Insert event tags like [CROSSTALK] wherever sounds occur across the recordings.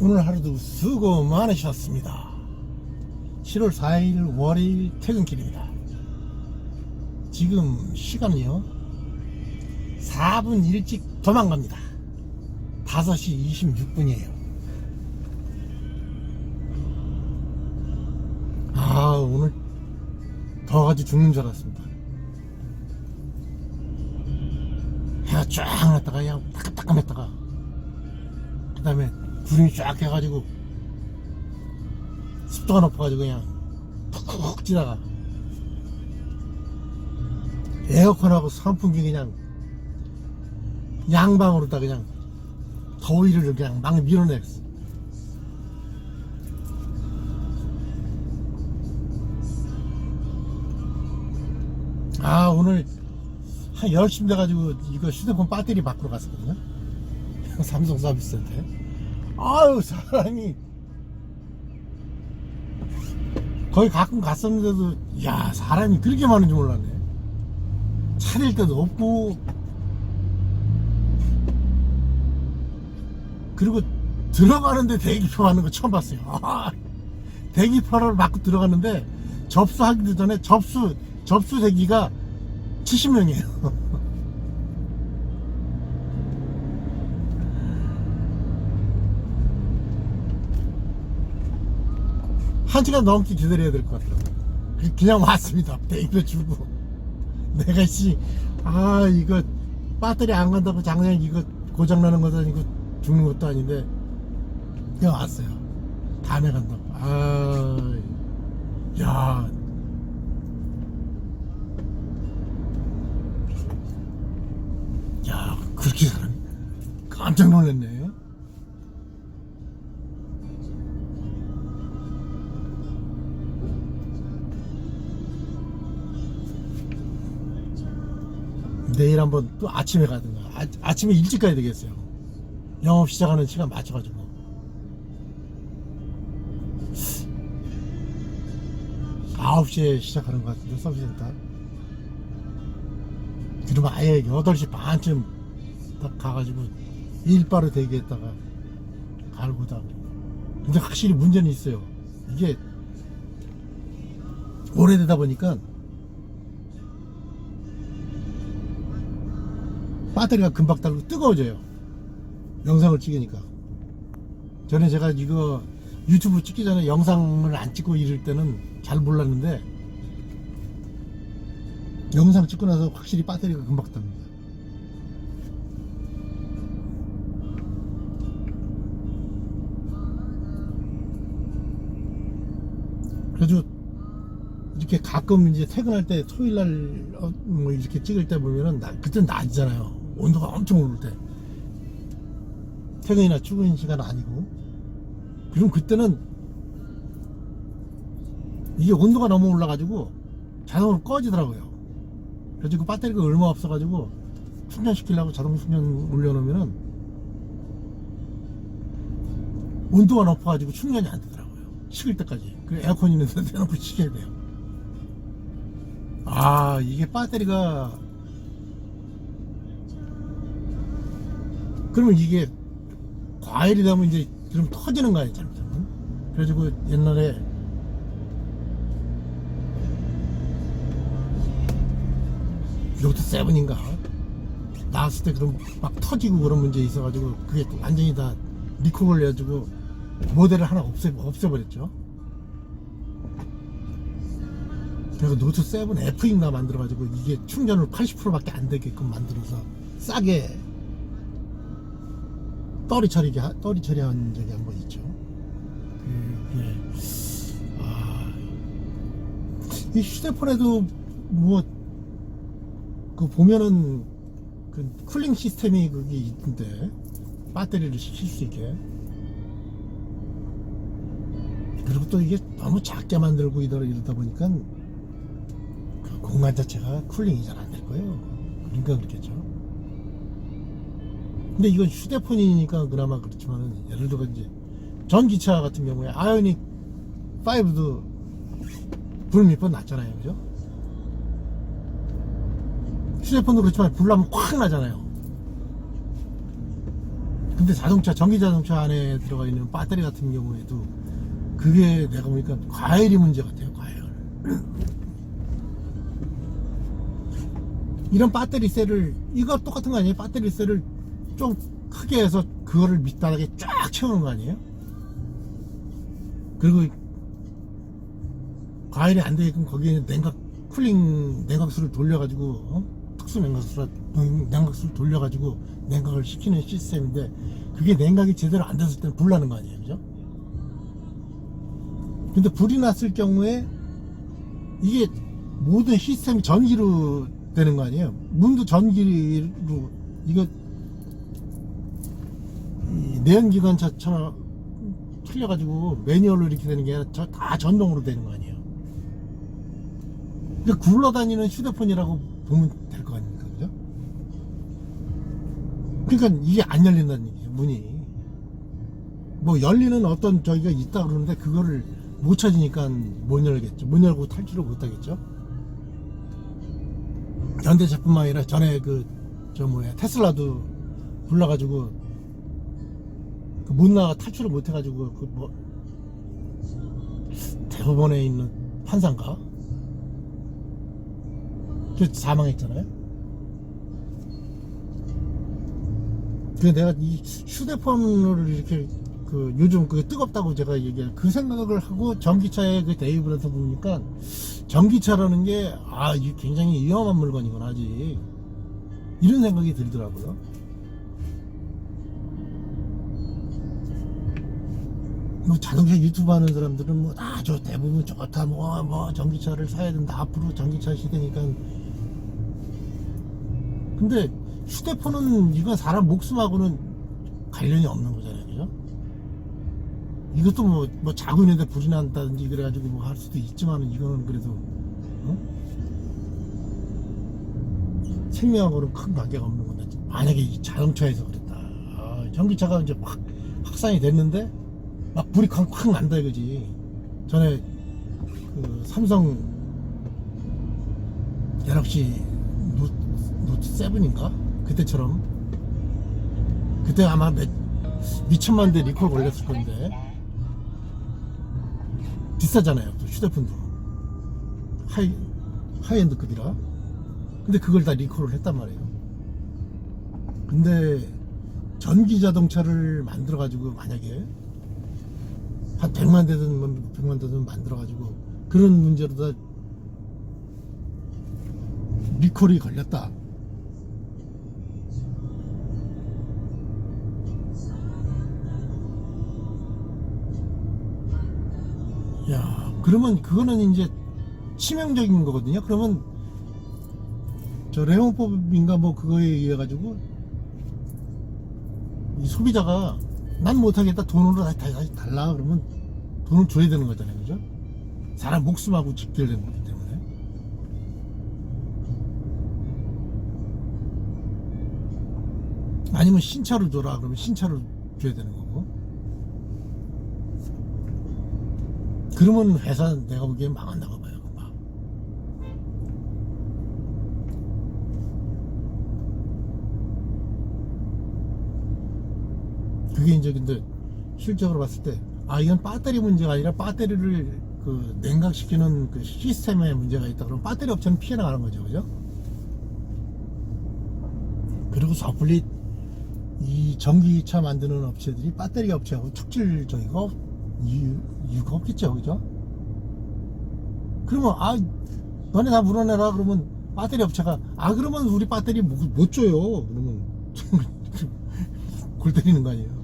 오늘 하루도 수고 많으셨습니다. 7월 4일 월요일 퇴근길입니다. 지금 시간은요, 4분 일찍 도망갑니다. 5시 26분이에요. 아, 오늘 더워가지고 죽는 줄 알았습니다. 해가 쫙 났다가 그냥 따끔따끔했다가 그 다음에 구름이 쫙 해가지고 습도가 높아가지고 그냥 푹푹 찌다가. 에어컨하고 선풍기 그냥 양방으로 다 그냥 더위를 그냥 막 밀어냈어. 아 오늘 한 10시 돼가지고 이거 휴대폰 배터리 바꾸러 갔었거든요. [LAUGHS] 삼성 서비스센터에 아유 사람이. 거기 가끔 갔었는데도 야 사람이 그렇게 많은 줄 몰랐네. 차릴 데도 없고. 그리고 들어가는데 대기표 하는 거 처음 봤어요. 아, 대기표를 맞고 들어갔는데 접수하기도 전에 접수 접수 대기가 70명이에요 한 시간 넘게 기다려야 될 것 같더라고요. 그- 그냥 왔습니다. 대기표 주고. [LAUGHS] 내가 씨, 아, 이거 배터리 안 간다고 장난 이거 고장나는 것도 아니고 죽는 것도 아닌데, 그냥 왔어요. 다음에 간다고. 아, 야. 야, 그렇게 사람이 깜짝 놀랐네. 내일 한번 또 아침에 가든가 아, 아침에 일찍 가야 되겠어요. 영업 시작하는 시간 맞춰가지고. 아홉 시에 시작하는 것 같은데 서비스센터. 그러면 아예 8시 반쯤 딱 가가지고 일바로 대기했다가 갈고다. 근데 확실히 문제는 있어요. 이게 오래되다 보니까 배터리가 금방 달고 뜨거워져요. 영상을 찍으니까. 전에 제가 이거 유튜브 찍기 전에 영상을 안 찍고 이럴 때는 잘 몰랐는데 영상 찍고 나서 확실히 배터리가 금방 답니다. 그래도 이렇게 가끔 이제 퇴근할 때 토요일 날 뭐 이렇게 찍을 때 보면은 나, 그때 낮이잖아요. 온도가 엄청 오를 때. 퇴근이나 출근 시간 아니고. 그럼 그때는 이게 온도가 너무 올라가지고 자동으로 꺼지더라고요. 그래서 그 배터리가 얼마 없어가지고 충전시키려고 자동 충전 올려놓으면은 온도가 높아가지고 충전이 안 되더라고요. 식을 때까지. 그 에어컨 있는 데 대놓고 [LAUGHS] 식혀야 돼요. 아 이게 배터리가 그러면 이게 과일이 되면 이제 그럼 터지는 거 아니에요 잘못하면 그래가지고 옛날에 요트 세븐인가? 나왔을 때 그럼 막 터지고 그런 문제 있어가지고 그게 완전히 다 리콜을 해가지고 모델을 하나 없애, 없애버렸죠. 그래서 노트 7 F인가 만들어가지고 이게 충전을 80%밖에 안 되게끔 만들어서 싸게 떨이 처리기 하- 떨이 처리한 적이 한 번 있죠. 그, 예. 아, 이 휴대폰에도 뭐 그 보면은 그 쿨링 시스템이 그게 있는데 배터리를 식힐 수 있게 그리고 또 이게 너무 작게 만들고 이러다 보니까 그 공간 자체가 쿨링이 잘 안 될 거예요. 그러니까 그렇겠죠. 근데 이건 휴대폰이니까 그나마 그렇지만은 예를 들어 이제 전기차 같은 경우에 아이오닉 5도 불몇번 났잖아요. 그죠? 휴대폰도 그렇지만 불 나면 확 나잖아요. 근데 자동차 전기 자동차 안에 들어가 있는 배터리 같은 경우에도 그게 내가 보니까 과열이 문제 같아요 과열 [CLEARS THROAT] 이런 배터리 셀을 이거 똑같은 거 아니에요 배터리 셀을 좀 크게 해서 그거를 밑바닥에 쫙 채우는 거 아니에요 그리고 과열이 안 되게끔 거기에 냉각 쿨링 냉각수를 돌려가지고 어? 특수 냉각수를 냉각수를 돌려가지고 냉각을 시키는 시스템인데 그게 냉각이 제대로 안 됐을 때는 불 나는 거 아니에요 그죠? 근데 불이 났을 경우에 이게 모든 시스템이 전기로 되는 거 아니에요 문도 전기로 이거 이 내연기관차처럼 틀려가지고 매뉴얼로 이렇게 되는 게 아니라 저- 다 전동으로 되는 거 아니에요. 근데 굴러다니는 휴대폰이라고 보면 될 거 아닙니까 그죠? 그러니까 이게 안 열린다는 얘기예요 문이. 뭐 열리는 어떤 저기가 있다 그러는데 그거를 못 찾으니까 못 열겠죠. 못 열고 탈출을 못 하겠죠. 현대제뿐만 아니라 전에 그 저 뭐야 테슬라도 불러가지고 그못 나가 탈출을 못 해가지고 그 뭐 대법원에 있는 판사인가 그 사망했잖아요. 그 내가 이 휴대폰을 이렇게 그 요즘 그 뜨겁다고 제가 얘기한 그 생각을 하고 전기차의 그 대입을 해서 보니까 전기차라는 게 아 굉장히 위험한 물건이구나 아직 이런 생각이 들더라고요. 뭐 자동차 유튜브 하는 사람들은 뭐아저 대부분 좋다. 뭐뭐 전기차를 사야 된다. 앞으로 전기차 시대니까. 근데 휴대폰은 이건 사람 목숨하고는 관련이 없는 거잖아요. 그죠? 이것도 뭐, 뭐 자고 있는데 불이 난다든지 그래가지고 뭐 할 수도 있지만은 이거는 그래도 어? 생명하고는 큰 관계가 없는 건데. 만약에 이 자동차에서 그랬다. 아, 전기차가 이제 확 확산이 됐는데 막 불이 확, 확 난다 이거지. 전에 그 삼성 갤럭시 노, 노트 7인가? 그때처럼. 그때 아마 몇 미천만 대 리콜 걸렸을 건데. 비싸잖아요 또 휴대폰도. 하이 하이엔드급이라. 근데 그걸 다 리콜을 했단 말이에요. 근데 전기 자동차를 만들어 가지고 만약에 한 100만 대든 뭐 100만 대든 만들어 가지고 그런 문제로 다 리콜이 걸렸다. 야 그러면 그거는 이제 치명적인 거거든요. 그러면 저 레몬법인가 뭐 그거에 의해 가지고 이 소비자가 난 못하겠다. 돈으로 다시, 다시 달라. 그러면 돈을 줘야 되는 거잖아요. 그죠? 사람 목숨하고 직결되는 거기 때문에. 아니면 신차로 줘라. 그러면 신차로 줘야 되는 거고. 그러면 회사 내가 보기엔 망한다고 봐요 금방 그게 이제 근데 실적으로 봤을 때 아 이건 배터리 문제가 아니라 배터리를 그 냉각시키는 그 시스템에 문제가 있다. 그러면 배터리 업체는 피해 나가는 거죠. 그죠? 그리고 섣불리 이 전기차 만드는 업체들이 배터리 업체하고 없- 이유, 이유가 없겠죠. 그죠? 그러면 아 너네 다 물어내라. 그러면 배터리 업체가 아 그러면 우리 배터리 못, 못 줘요. 그러면 [LAUGHS] 골 때리는 거 아니에요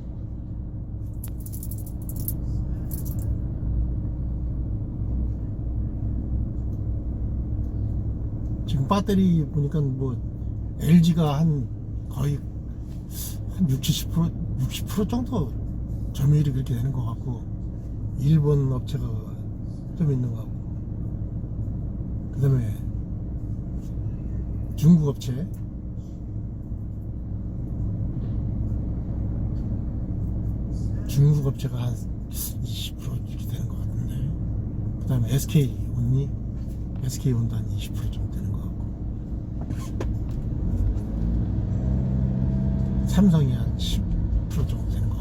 배터리 보니까 뭐 LG가 한 거의 한 60, 70% 60% 정도 점유율이 그렇게 되는 것 같고 일본 업체가 좀 있는 것 같고. 그 다음에 중국 업체. 중국 업체가 한 20% 이렇게 되는 것 같은데. 그 다음에 SK 온니? SK 온도 한20% 정도 되는 것 같고 삼성이 한10% 10% 정도 되는 거.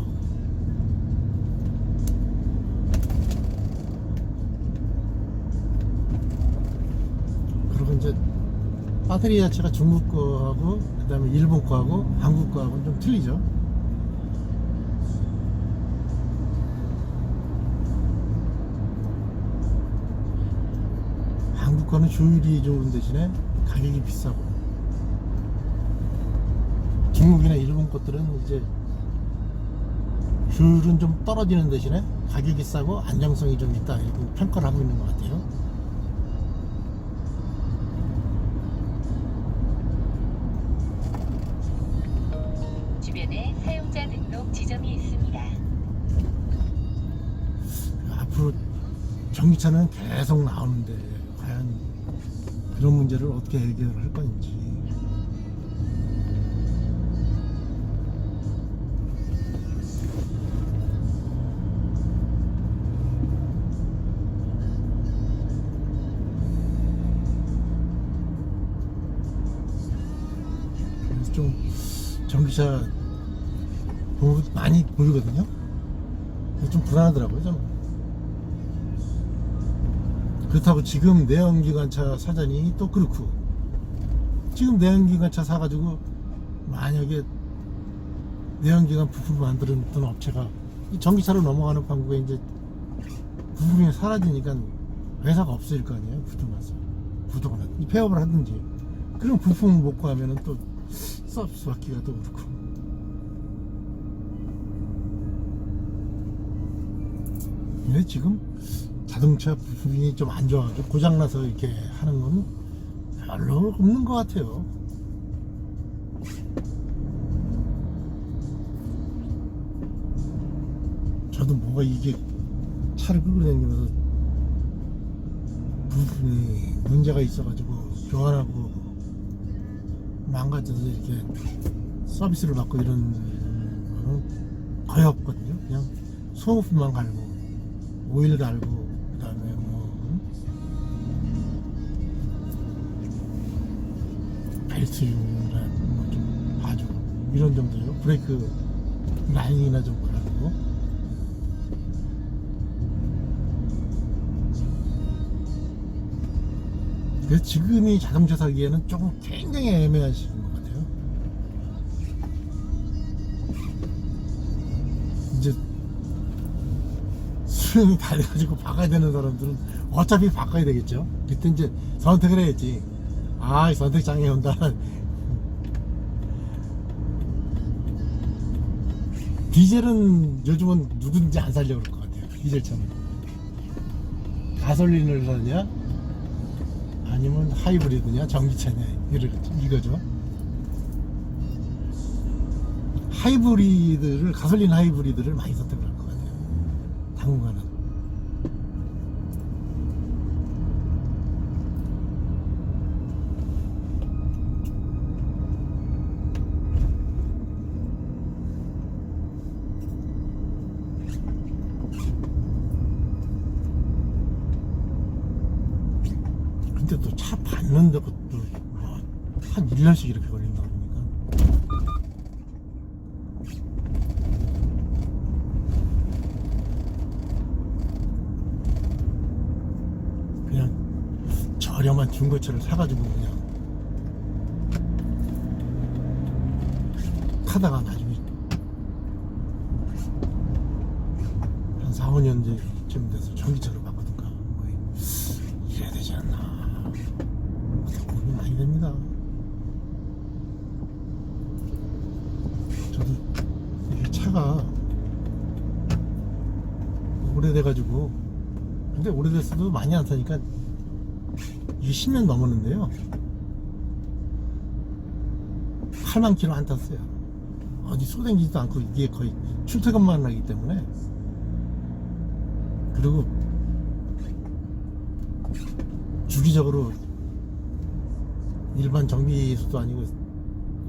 그리고 이제 배터리 자체가 중국 거하고 그다음에 일본 거하고 한국 거하고는 좀 틀리죠. 한국 거는 조율이 좋은 대신에 가격이 비싸고 중국이나 일본 것들은 이제 조율은 좀 떨어지는 대신에 가격이 싸고 안정성이 좀 있다 이렇게 평가를 하고 있는 것 같아요. 주변에 사용자 등록 지점이 있습니다. 앞으로 전기차는 계속 나오는데 과연 그런 문제를 어떻게 해결할 건지 기차 보- 많이 보이거든요. 좀 불안하더라고요. 좀. 그렇다고 지금 내연기관차 사전이 또 그렇고 지금 내연기관차 사가지고 만약에 내연기관 부품 만드는 업체가 이 전기차로 넘어가는 방법에 이제 부품이 사라지니까 회사가 없어질 거 아니에요 구조나서 구조나 이 폐업을 하든지 그럼 부품을 못 구하면은 또 서비스 받기가 또 그렇고 근데 지금 자동차 부품이 좀 안 좋아가지고 고장나서 이렇게 하는 건 별로 없는 것 같아요. 저도 뭐가 이게 차를 끌고 다니면서 부품이 문제가 있어가지고 교환하고 망가져서 이렇게 서비스를 받고 이런 거는 거의 없거든요. 그냥 소모품만 갈고 오일 갈고 그다음에 뭐 벨트나 뭐좀 봐주고 이런 정도요. 브레이크 라인이나 좀 갈고 그래서 지금이 자동차 사기에는 조금 굉장히 애매한 시기인 것 같아요. 이제 수영이 다 돼가지고 바꿔야 되는 사람들은 어차피 바꿔야 되겠죠. 그때 이제 선택을 해야지. 아, 이 선택 장애 온다. 디젤은 요즘은 누군지 안 살려고 그럴 것 같아요. 디젤차는. 가솔린을 사냐? 아니면 하이브리드냐? 전기차냐? 이거죠. 하이브리드를, 가솔린 하이브리드를 많이 선택을 할것 같아요. 당분간은. 근데 또 차 받는데 그것도 뭐 한 1년씩 이렇게 걸린다 그러니까. 그냥 저렴한 중고차를 사가지고 그냥 타다가 나중에 한 4, 5년 뒤쯤 돼서 전기차로 바꾸든가 뭐 이래야 되지 않나. 고민이 많이 됩니다. 저도 이게 차가 오래돼가지고 근데 오래됐어도 많이 안 타니까 이게 10년 넘었는데요. 8만 킬로 안 탔어요. 어디 쏘댕기지도 않고 이게 거의 출퇴근만 하기 때문에. 그리고 주기적으로 일반 정비소도 아니고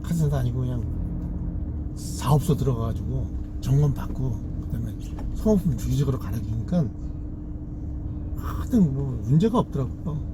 카센터 아니고 그냥 사업소 들어가가지고 점검 받고 그다음에 소모품 주기적으로 갈아주니까 하여튼 뭐 문제가 없더라고요.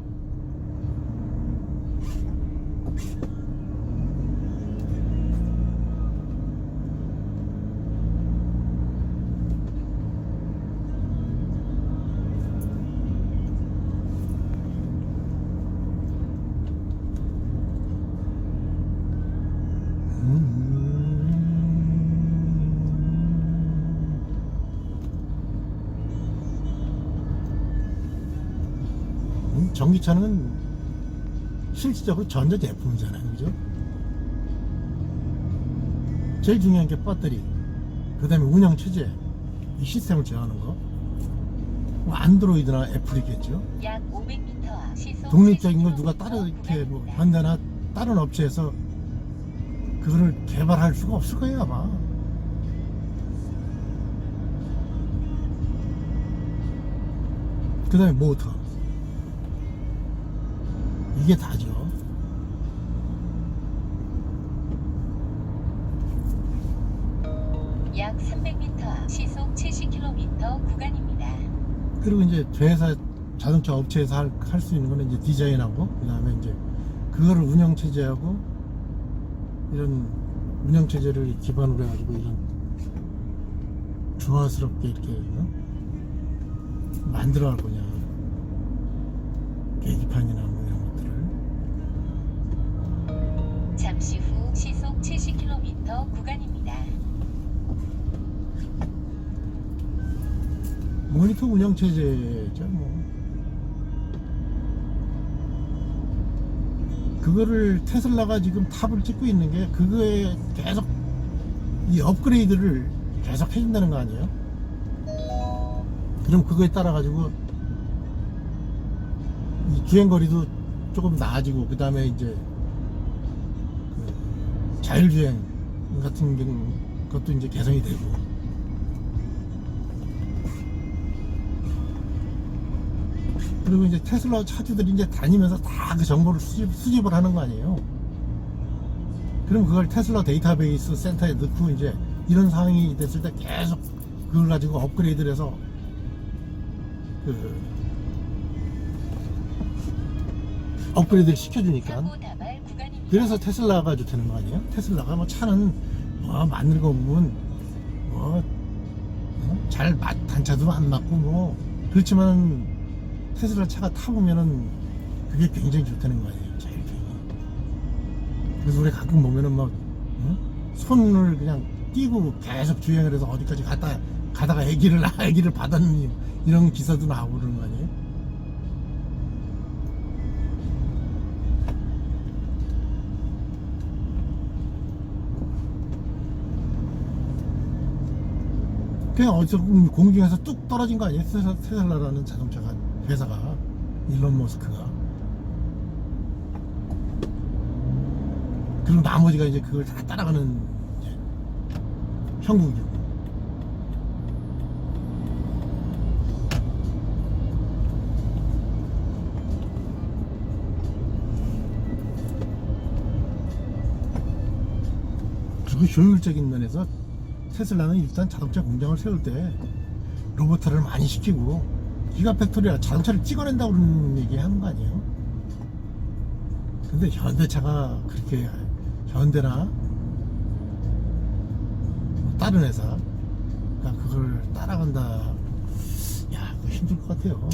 전기차는 실질적으로 전자 제품이잖아요, 그죠? 제일 중요한 게 배터리, 그 다음에 운영 체제, 이 시스템을 제어하는 거. 뭐 안드로이드나 애플이겠죠. 약 500m 앞 시속 독립적인 걸 70km 누가 따로 이렇게 뭐. 현대나 다른 업체에서 그거를 개발할 수가 없을 거예요 아마. 그 다음에 모터. 이게 다죠. 약 300m 앞 시속 70km 구간입니다. 그리고 이제 회사 자동차 업체에서 할 수 있는 거는 이제 디자인하고 그 다음에 이제 그거를 운영 체제하고 이런 운영 체제를 기반으로 해가지고 이런 조화스럽게 이렇게 어? 만들어 갈 거냐 계기판이나 뭐 잠시 후 시속 70km 구간입니다. 모니터 운영 체제죠 뭐 그거를 테슬라가 지금 탑을 찍고 있는 게 그거에 계속 이 업그레이드를 계속 해준다는 거 아니에요? 그럼 그거에 따라 가지고 이 주행거리도 조금 나아지고 그 다음에 이제 그 자율주행 같은 것도 이제 개선이 되고 그리고 이제 테슬라 차주들이 이제 다니면서 다 그 정보를 수집, 수집을 하는 거 아니에요. 그럼 그걸 테슬라 데이터베이스 센터에 넣고 이제 이런 상황이 됐을 때 계속 그걸 가지고 업그레이드를 해서 그 업그레이드를 시켜주니까 그래서 테슬라가 좋다는 거 아니에요? 테슬라가 뭐 차는 뭐거 보면 뭐잘 단차도 안 맞고 뭐 그렇지만 테슬라 차가 타보면은 그게 굉장히 좋다는 거 아니에요? 그래서 우리 가끔 보면은 막 응? 손을 그냥 띄고 계속 주행을 해서 어디까지 갔다 가다가 애기를 애기를 받았는 이런 기사도 나오고 그러는 거 아니에요? 그냥 어디서 공중에서 뚝 떨어진 거 아니에요? 테슬라, 테슬라라는 자동차가 회사가 일론 머스크가 그리고 나머지가 이제 그걸 다 따라가는 이제 형국이고 그리고 효율적인 면에서 테슬라는 일단 자동차 공장을 세울 때 로보트를 많이 시키고 기가팩토리라 자동차를 찍어낸다고 그런 얘기 하는 거 아니에요? 근데 현대차가 그렇게 현대나 뭐 다른 회사가 그걸 따라간다. 야 힘들 것 같아요.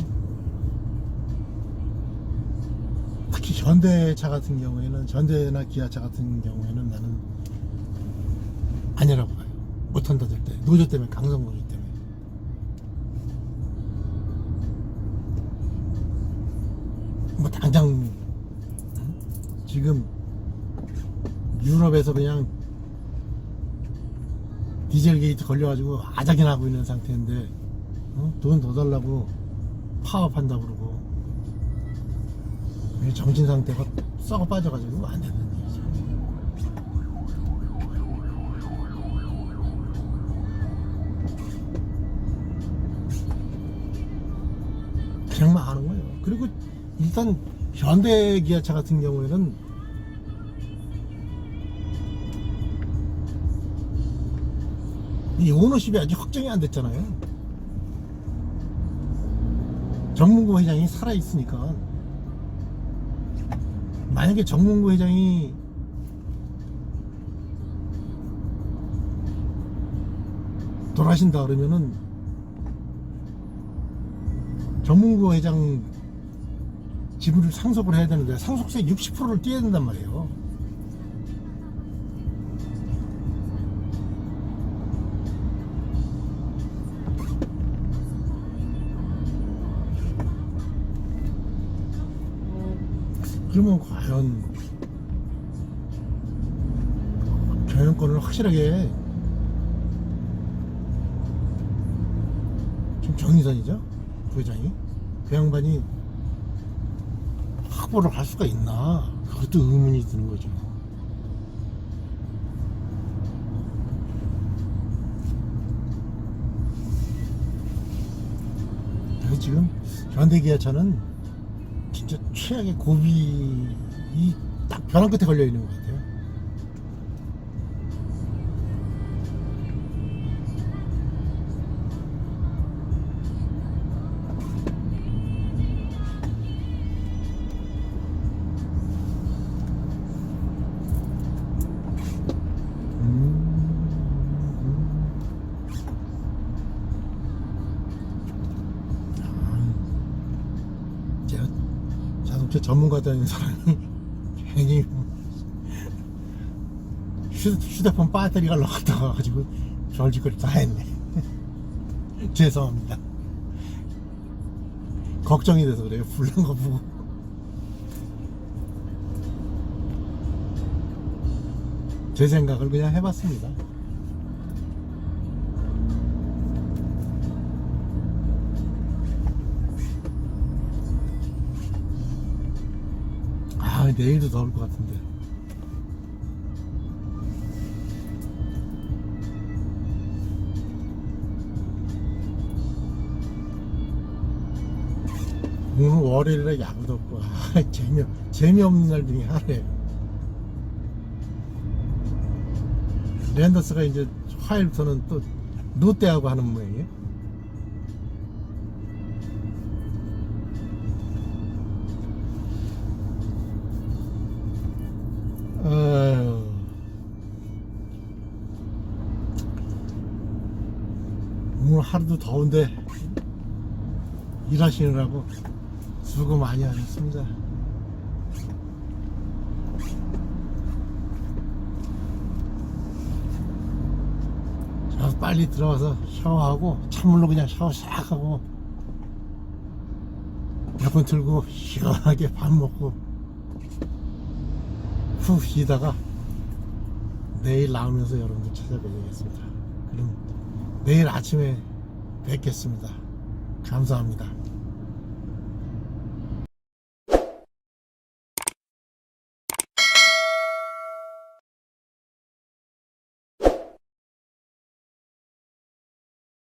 특히 현대차 같은 경우에는 현대나 기아차 같은 경우에는 나는 아니라고 봐요 못한다 절대 노조 때문에 강성 노조 때문에 뭐 당장 응? 지금 유럽에서 그냥 디젤 게이트 걸려가지고 아작이 나고 있는 상태인데 어? 돈더 달라고 파업한다 그러고 이 정신 상태가 썩어 빠져가지고 안 되는 그리고 일단 현대 기아차 같은 경우에는 이 오너십이 아직 확정이 안 됐잖아요. 정문구 회장이 살아 있으니까 만약에 정문구 회장이 돌아가신다 그러면은 정문구 회장 지분을 상속을 해야 되는데 상속세 60%를 떼야 된단 말이에요. 그러면 과연 경영권을 확실하게 지금 정의선이죠 부회장이 그 양반이 확보를 할 수가 있나 그것도 의문이 드는 거죠 그래서 지금 현대기아차는 진짜 최악의 고비이 딱 벼랑 끝에 걸려 있는 것 같아요. 자동차 전문가다는 사람이 괜히 휴, 휴대폰 배터리가 나갔다 와가지고 별짓거리 다 했네. [LAUGHS] 죄송합니다. 걱정이 돼서 그래요. 불난 거 보고. 제 생각을 그냥 해봤습니다 아 내일도 더울 것 같은데 오늘 월요일에 야구도 없고 아, [LAUGHS] 재미 재미없는 날 중에 하나예요. 랜더스가 이제 화요일부터는 또 롯데하고 하는 모양이에요. 더운데 일하시느라고 수고 많이 하셨습니다. 자, 빨리 들어가서 샤워하고 찬물로 그냥 샤워 싹 하고 에어컨 틀고 시원하게 밥 먹고 푹 쉬다가 내일 나오면서 여러분들 찾아뵈겠습니다. 그럼 내일 아침에 뵙겠습니다. 감사합니다.